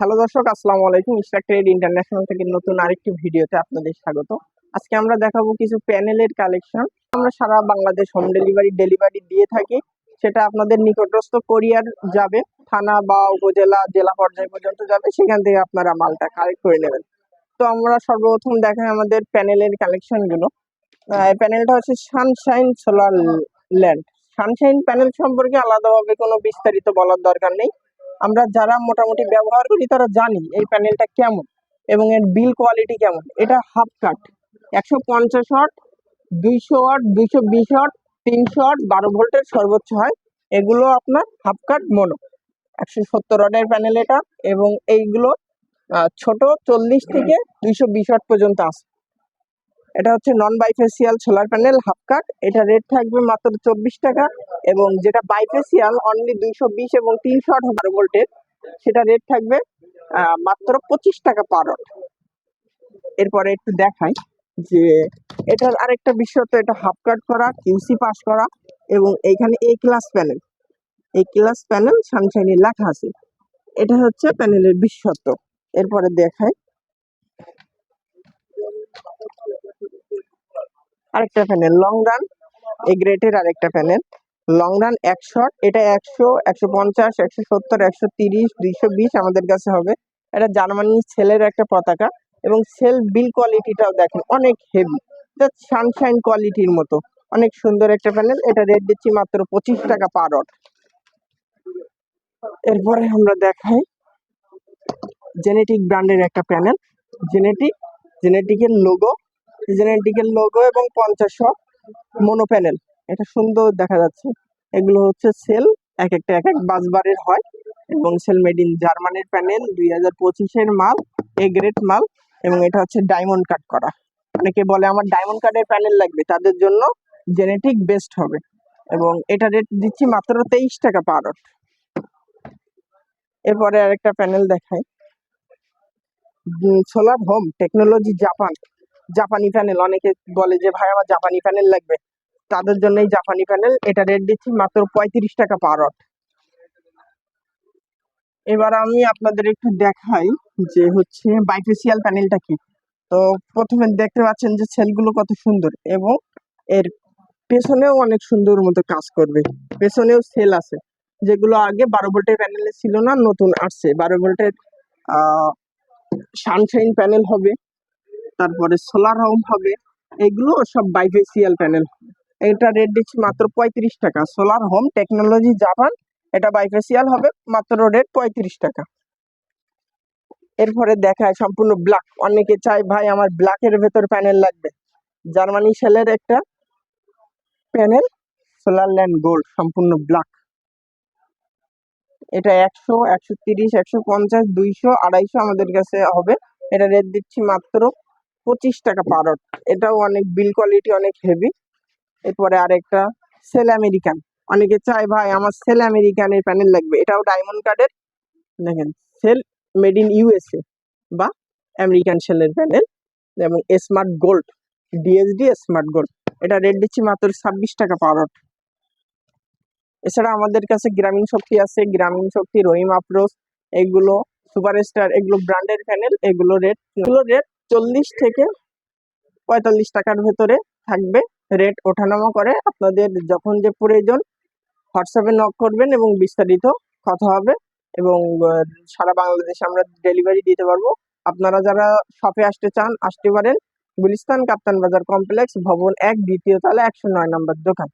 Hello দর্শক আসসালামু আলাইকুম। ইস্টাক ট্রেড ইন্টারন্যাশনাল থেকে নতুন আরেকটি ভিডিওতে আপনাদের স্বাগত। আজকে আমরা দেখাবো কিছু প্যানেলের কালেকশন। আমরা সারা বাংলাদেশ হোম ডেলিভারি ডেলিভারি দিয়ে থাকি। সেটা আপনাদের নিকটস্থ কোরিয়ার যাবে থানা বা উপজেলা জেলা পর্যায় পর্যন্ত যাবে। সেখান থেকে আপনারা মালটা কালেক্ট করে নেবেন। তো আমরা সর্বপ্রথম দেখাই আমাদের প্যানেলের কালেকশনগুলো আহ, এই প্যানেলটা হচ্ছে sunshine solar land sunshine panel সম্পর্কে আলাদাভাবে কোনো বিস্তারিত বলার দরকার নেই। আমরা যারা মোটামুটি ব্যবহার করি, তারা জানি এই প্যানেলটা কেমন এবং এর বিল কোয়ালিটি কেমন। এটা হাফ কাট একশো পঞ্চাশ ওয়াট দুইশো ওয়াট দুইশো বিশ ওয়াট তিনশো ওয়াট বারো ভোল্টের সর্বোচ্চ হয়। এগুলো আপনার হাফ কাট মনো একশো সত্তর ওয়াটের প্যানেল এটা এবং এইগুলো ছোট চল্লিশ থেকে দুইশো বিশ ওয়াট পর্যন্ত আছে। এটা হচ্ছে non bifacial solar panel half cut এটা রেট থাকবে মাত্র চব্বিশ টাকা এবং যেটা বাইফেসিয়াল অনলি দুইশো বিশ এবং তিনশো আট বারো ভোল্টের, সেটা রেট থাকবে মাত্র পঁচিশ টাকা পার এরপরে একটু দেখাই যে এটার আরেকটা বিষয় তো এটা হাফ কাট করা কিউসি পাস করা এবং এইখানে এ ক্লাস প্যানেল এই ক্লাস প্যানেল সানশাইনি লেখা আছে। এটা হচ্ছে প্যানেলের বিশেষত্ব। এরপরে দেখাই আরেকটা প্যানেল লং রান এই গ্রেটের আরেকটা প্যানেল লং রান একশো এটা একশো একশো পঞ্চাশ, একশো সত্তর, একশো তিরিশ, দুইশো বিশ আমাদের কাছে হবে। এটা জার্মানি সেলের একটা পতাকা এবং সেল বিল কোয়ালিটিটাও দেখেন, অনেক হেভি এটা সানশাইন কোয়ালিটির মতো। অনেক সুন্দর একটা প্যানেল এটা রেট দিচ্ছি মাত্র পঁচিশ টাকা পার ওয়াট এরপরে আমরা দেখাই জেনেটিক ব্র্যান্ডের একটা প্যানেল জেনেটিক জেনেটিকের লোগো জেনেটিকের লোগো এবং পঞ্চাশ মনো প্যানেল এটা সুন্দর দেখা যাচ্ছে। এগুলো হচ্ছে সেল এক একটা এক এক বাসবারের হয় এবং সেল মেড ইন জার্মানির প্যানেল দুই হাজার পঁচিশের মাল এ গ্রেড মাল এবং এটা হচ্ছে ডায়মন্ড কাট করা। অনেকে বলে আমার ডায়মন্ড কাটের প্যানেল লাগবে, তাদের জন্য জেনেটিক বেস্ট হবে এবং এটা রেট দিচ্ছি মাত্র তেইশ টাকা পার। এরপরে আরেকটা প্যানেল দেখাই। সোলার হোম টেকনোলজি জাপান জাপানি প্যানেল অনেকে বলে যে, ভাই, আমার জাপানি প্যানেল লাগবে। তাদের জন্য এই জাপানি প্যানেল এটা রেট দিচ্ছি মাত্র পঁয়ত্রিশ টাকা পার এবার আমি আপনাদের একটু দেখাই যে, হচ্ছে বাইফেসিয়াল প্যানেলটা কি। তো প্রথমে দেখতে পাচ্ছেন যে সেলগুলো কত সুন্দর এবং এর পেছনেও অনেক সুন্দর মতো কাজ করবে। পেছনেও সেল আছে, যেগুলো আগে বারো ভোল্টের প্যানেলে ছিল না, নতুন আসছে। বারো ভোল্টের সানশাইন প্যানেল হবে। তারপরে সোলার হোম হবে। এগুলো সব বাইফেসিয়াল প্যানেল এটা রেট দিচ্ছি মাত্র পঁয়ত্রিশ টাকা। সোলার হোম টেকনোলজি জাপান এটা বাইফেসিয়াল হবে, মাত্র রেট পঁয়ত্রিশ টাকা। এরপরে দেখায় সম্পূর্ণ ব্ল্যাক অনেকে চায়, ভাই, আমার ব্ল্যাকের ভেতর প্যানেল লাগবে। জার্মানি সেলের একটা প্যানেল সোলার ল্যান্ড গোল্ড সম্পূর্ণ ব্ল্যাক এটা একশো একশো তিরিশ, একশো পঞ্চাশ, দুইশো, আড়াইশো আমাদের কাছে হবে। এটা রেট দিচ্ছি মাত্র পঁচিশ টাকা পার ওয়াট এটাও অনেক বিল কোয়ালিটি অনেক হেভি এরপরে আরেকটা সেল আমেরিকান অনেকে চায়, ভাই, আমার সেল আমেরিকানের প্যানেল লাগবে। এটাও ডায়মন্ড কার্ডের দেখেন সেল মেড ইন ইউএসএ বা আমেরিকান সেলের প্যানেল এবং smart gold DSD smart gold এটা রেট দিচ্ছি মাত্র ছাব্বিশ টাকা পার ওয়াট এছাড়া আমাদের কাছে গ্রামীণ শক্তি আছে। গ্রামীণ শক্তি রহিম আফরোজ এগুলো সুপারস্টার এগুলো ব্র্যান্ডের প্যানেল এগুলো রেট এগুলো রেট চল্লিশ থেকে পঁয়তাল্লিশ টাকার ভেতরে থাকবে। রেট ওঠানামা করে আপনাদের যখন যে প্রয়োজন, হোয়াটসঅ্যাপে নক করবেন এবং বিস্তারিত কথা হবে এবং সারা বাংলাদেশে আমরা ডেলিভারি দিতে পারব। আপনারা যারা শপে আসতে চান, আসতে পারেন। গুলিস্তান কাপ্তান বাজার কমপ্লেক্স ভবন এক, দ্বিতীয় তলা, একশো নয় নম্বর দোকান।